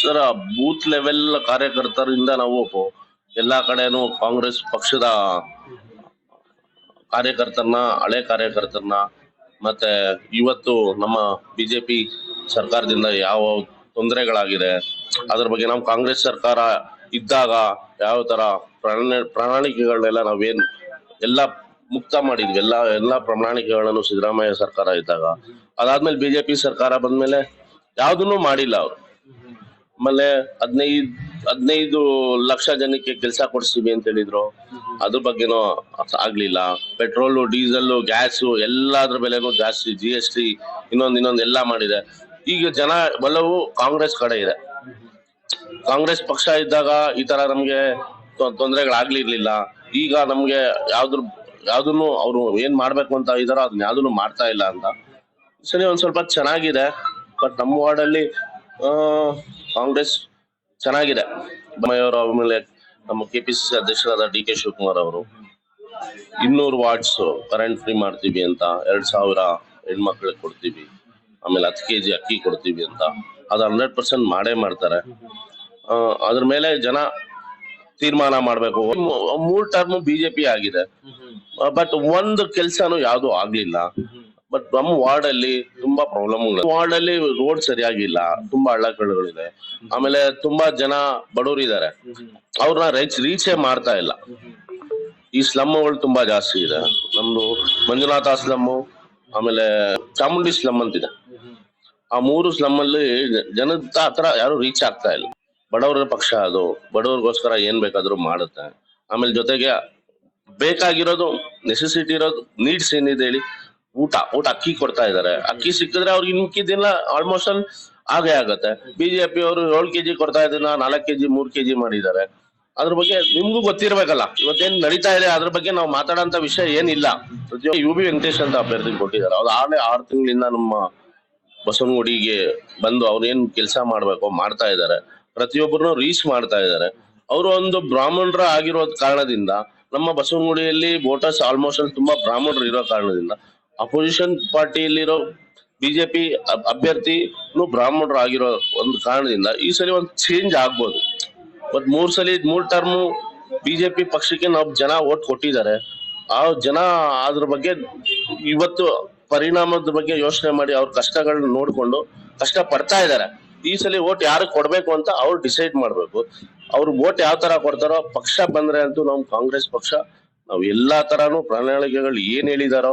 Sir booth level ಕಾರ್ಯಕರ್ತರಿಂದ ನಾವು ಎಲ್ಲಾ ಕಡೆನೂ ಕಾಂಗ್ರೆಸ್ ಪಕ್ಷದ ಕಾರ್ಯಕರ್ತರನ್ನ, ಹಳೆ ಕಾರ್ಯಕರ್ತರನ್ನ ಮತ್ತೆ ಇವತ್ತು ನಮ್ಮ ಬಿಜೆಪಿ ಸರ್ಕಾರದಿಂದ ಯಾವ ತೊಂದರೆಗಳಾಗಿದೆ, ಅದ್ರ ಬಗ್ಗೆ ನಾವು ಕಾಂಗ್ರೆಸ್ ಸರ್ಕಾರ ಇದ್ದಾಗ ಯಾವ ತರ ಪ್ರಣಾ, ಪ್ರಣಾಳಿಕೆಗಳನ್ನೆಲ್ಲ ನಾವೇನ್ ಎಲ್ಲ ಮುಕ್ತ ಮಾಡಿದ್ವಿ, ಎಲ್ಲ ಎಲ್ಲ ಪ್ರಣಾಳಿಕೆಗಳನ್ನು ಸಿದ್ದರಾಮಯ್ಯ ಸರ್ಕಾರ ಇದ್ದಾಗ. ಅದಾದ್ಮೇಲೆ ಬಿಜೆಪಿ ಸರ್ಕಾರ ಬಂದ್ಮೇಲೆ ಯಾವ್ದನ್ನು ಮಾಡಿಲ್ಲ ಅವ್ರು. ಆಮೇಲೆ ಹದಿನೈದು ಹದಿನೈದು ಲಕ್ಷ ಜನಕ್ಕೆ ಕೆಲಸ ಕೊಡಿಸ್ತೀವಿ ಅಂತ ಹೇಳಿದ್ರು. ಅದ್ರ ಬಗ್ಗೆನೂ ಆಗ್ಲಿಲ್ಲ. ಪೆಟ್ರೋಲು, ಡೀಸೆಲ್, ಗ್ಯಾಸು ಎಲ್ಲಾದ್ರ ಬೆಲೆನೂ ಜಾಸ್ತಿ ಜಿ ಎಸ್ ಟಿ ಇನ್ನೊಂದ್ ಇನ್ನೊಂದ್ ಎಲ್ಲಾ ಮಾಡಿದೆ. ಈಗ ಜನ ಬಲವು ಕಾಂಗ್ರೆಸ್ ಕಡೆ ಇದೆ. ಕಾಂಗ್ರೆಸ್ ಪಕ್ಷ ಇದ್ದಾಗ ಈ ತರ ನಮ್ಗೆ ತೊಂದರೆಗಳಾಗ್ಲಿರ್ಲಿಲ್ಲ. ಈಗ ನಮ್ಗೆ ಯಾವ್ದ್ರ ಯಾವ್ದನ್ನು ಅವ್ರು ಏನ್ ಮಾಡ್ಬೇಕು ಅಂತ ಇದಾರೋ ಅದನ್ನ ಯಾವ್ದನ್ನು ಮಾಡ್ತಾ ಇಲ್ಲ ಅಂತ. ಸರಿ, ಒಂದ್ ಸ್ವಲ್ಪ ಚೆನ್ನಾಗಿದೆ. ಬಟ್ ನಮ್ಮ ವಾರ್ಡಲ್ಲಿ ಕಾಂಗ್ರೆಸ್ ಚೆನ್ನಾಗಿದೆ. ಬೊಮ್ಮಾಯಿಯವರು ಆಮೇಲೆ ನಮ್ಮ ಕೆ ಪಿ ಸಿ ಸಿ ಅಧ್ಯಕ್ಷರಾದ ಡಿ ಕೆ ಶಿವಕುಮಾರ್ ಅವರು. ಇನ್ನೂರು ವಾಟ್ಸ್ ಕರೆಂಟ್ ಫ್ರೀ ಮಾಡ್ತೀವಿ ಅಂತ ಎರಡು ಸಾವಿರ ಹೆಣ್ಮಕ್ಳಿಗೆ ಕೊಡ್ತೀವಿ. ಆಮೇಲೆ ಹತ್ತು ಕೆ ಜಿ ಅಕ್ಕಿ ಕೊಡ್ತೀವಿ ಅಂತ. ಅದು ಹಂಡ್ರೆಡ್ ಪರ್ಸೆಂಟ್ ಮಾಡೇ ಮಾಡ್ತಾರೆ. ಅದ್ರ ಮೇಲೆ ಜನ ತೀರ್ಮಾನ ಮಾಡ್ಬೇಕು. ಮೂರ್ ಟರ್ಮ್ ಬಿಜೆಪಿ ಆಗಿದೆ. ಬಟ್ ಒಂದು ಕೆಲ್ಸನೂ ಯಾವ್ದು ಆಗ್ಲಿಲ್ಲ. ಬಟ್ ನಮ್ಮ ವಾರ್ಡ್ ಅಲ್ಲಿ ತುಂಬಾ ಪ್ರಾಬ್ಲಮ್ ವಾರ್ಡ್ ಅಲ್ಲಿ ರೋಡ್ ಸರಿಯಾಗಿಲ್ಲ. ತುಂಬಾ ಹಳ್ಳಕಳ್ಳುಗಳಿದೆ ಆಮೇಲೆ ತುಂಬಾ ಜನ ಬಡವರು ಇದಾರೆ ಅವ್ರನ್ನ ರೀಚ್ ರೀಚೇ ಮಾಡ್ತಾ ಇಲ್ಲ. ಈ ಸ್ಲಮ್ಗಳು ತುಂಬಾ ಜಾಸ್ತಿ ಇದೆ. ನಮ್ದು ಮಂಜುನಾಥ ಸ್ಲಮ್ಮು ಆಮೇಲೆ ಚಾಮುಂಡಿ ಸ್ಲಮ್ ಅಂತಿದೆ. ಆ ಮೂರು ಸ್ಲಮ್ ಅಲ್ಲಿ ಜನದ ಹತ್ರ ಯಾರು ರೀಚ್ ಆಗ್ತಾ ಇಲ್ಲ. ಬಡವರ ಪಕ್ಷ ಅದು. ಬಡವರಿಗೋಸ್ಕರ ಏನ್ ಬೇಕಾದ್ರೂ ಮಾಡುತ್ತೆ. ಆಮೇಲೆ ಜೊತೆಗೆ ಬೇಕಾಗಿರೋದು ನೆಸೆಸಿಟಿ ಇರೋದು ನೀಡ್ಸ್ ಏನಿದೆ ಹೇಳಿ. ಊಟ ಊಟ ಅಕ್ಕಿ ಕೊಡ್ತಾ ಇದಾರೆ. ಅಕ್ಕಿ ಸಿಕ್ಕಿದ್ರೆ ಅವ್ರಿಗೆ ಇನ್ ಮಿಕ್ಕಿದ್ದೆಲ್ಲ ಆಲ್ಮೋಸ್ಟ್ ಆಲ್ ಆಗೇ ಆಗತ್ತೆ. ಬಿಜೆಪಿ ಅವರು ಏಳು ಕೆಜಿ ಕೊಡ್ತಾ ಇದನ್ನ ನಾಲ್ಕು ಕೆಜಿ ಮೂರ್ ಕೆಜಿ ಮಾಡಿದ್ದಾರೆ. ಅದ್ರ ಬಗ್ಗೆ ನಿಮ್ಗೂ ಗೊತ್ತಿರ್ಬೇಕಲ್ಲ. ಇವತ್ತೇನ್ ನಡೀತಾ ಇದೆ, ಅದ್ರ ಬಗ್ಗೆ ನಾವು ಮಾತಾಡೋಂತ ವಿಷಯ ಏನಿಲ್ಲ. ಯು ಬಿ ವೆಂಕಟೇಶ್ ಅಂತ ಅಭ್ಯರ್ಥಿ ಕೊಟ್ಟಿದ್ದಾರೆ. ಅವ್ರು ಆರನೇ, ಆರು ತಿಂಗಳಿಂದ ನಮ್ಮ ಬಸವನಗುಡಿಗೆ ಬಂದು ಅವ್ರು ಏನ್ ಕೆಲಸ ಮಾಡ್ಬೇಕು ಮಾಡ್ತಾ ಇದ್ದಾರೆ. ಪ್ರತಿಯೊಬ್ಬರನ್ನು ರೀಚ್ ಮಾಡ್ತಾ ಇದ್ದಾರೆ. ಅವರು ಒಂದು ಬ್ರಾಹ್ಮಣರ ಆಗಿರೋ ಕಾರಣದಿಂದ ನಮ್ಮ ಬಸವನಗುಡಿಯಲ್ಲಿ ವೋಟರ್ಸ್ ಆಲ್ಮೋಸ್ಟ್ ತುಂಬಾ ಬ್ರಾಹ್ಮಣರು ಇರೋ ಕಾರಣದಿಂದ ಅಪೋಸಿಷನ್ ಪಾರ್ಟಿಯಲ್ಲಿರೋ ಬಿಜೆಪಿ ಅಭ್ಯರ್ಥಿನು ಬ್ರಾಹ್ಮಣರು ಆಗಿರೋ ಒಂದು ಕಾರಣದಿಂದ ಈ ಸಲ ಒಂದು ಚೇಂಜ್ ಆಗ್ಬೋದು. ಬಟ್ ಮೂರ್ ಸಲ, ಮೂರ್ ಟರ್ಮ್ ಬಿಜೆಪಿ ಪಕ್ಷಕ್ಕೆ ನಾವು ಜನ ಓಟ್ ಕೊಟ್ಟಿದ್ದಾರೆ. ಆ ಜನ ಅದ್ರ ಬಗ್ಗೆ ಇವತ್ತು ಪರಿಣಾಮದ ಬಗ್ಗೆ ಯೋಚನೆ ಮಾಡಿ ಅವ್ರ ಕಷ್ಟಗಳನ್ನ ನೋಡಿಕೊಂಡು ಕಷ್ಟ ಪಡ್ತಾ ಇದ್ದಾರೆ. ಈ ಸಲ ಓಟ್ ಯಾರು ಕೊಡ್ಬೇಕು ಅಂತ ಅವ್ರು ಡಿಸೈಡ್ ಮಾಡ್ಬೇಕು. ಅವ್ರು ಓಟ್ ಯಾವ ತರ ಕೊಡ್ತಾರೋ, ಪಕ್ಷ ಬಂದ್ರೆ ಅಂತೂ ನಾವು ಕಾಂಗ್ರೆಸ್ ಪಕ್ಷ, ನಾವು ಎಲ್ಲಾ ತರಾನು ಪ್ರಣಾಳಿಕೆಗಳು ಏನ್ ಹೇಳಿದಾರೋ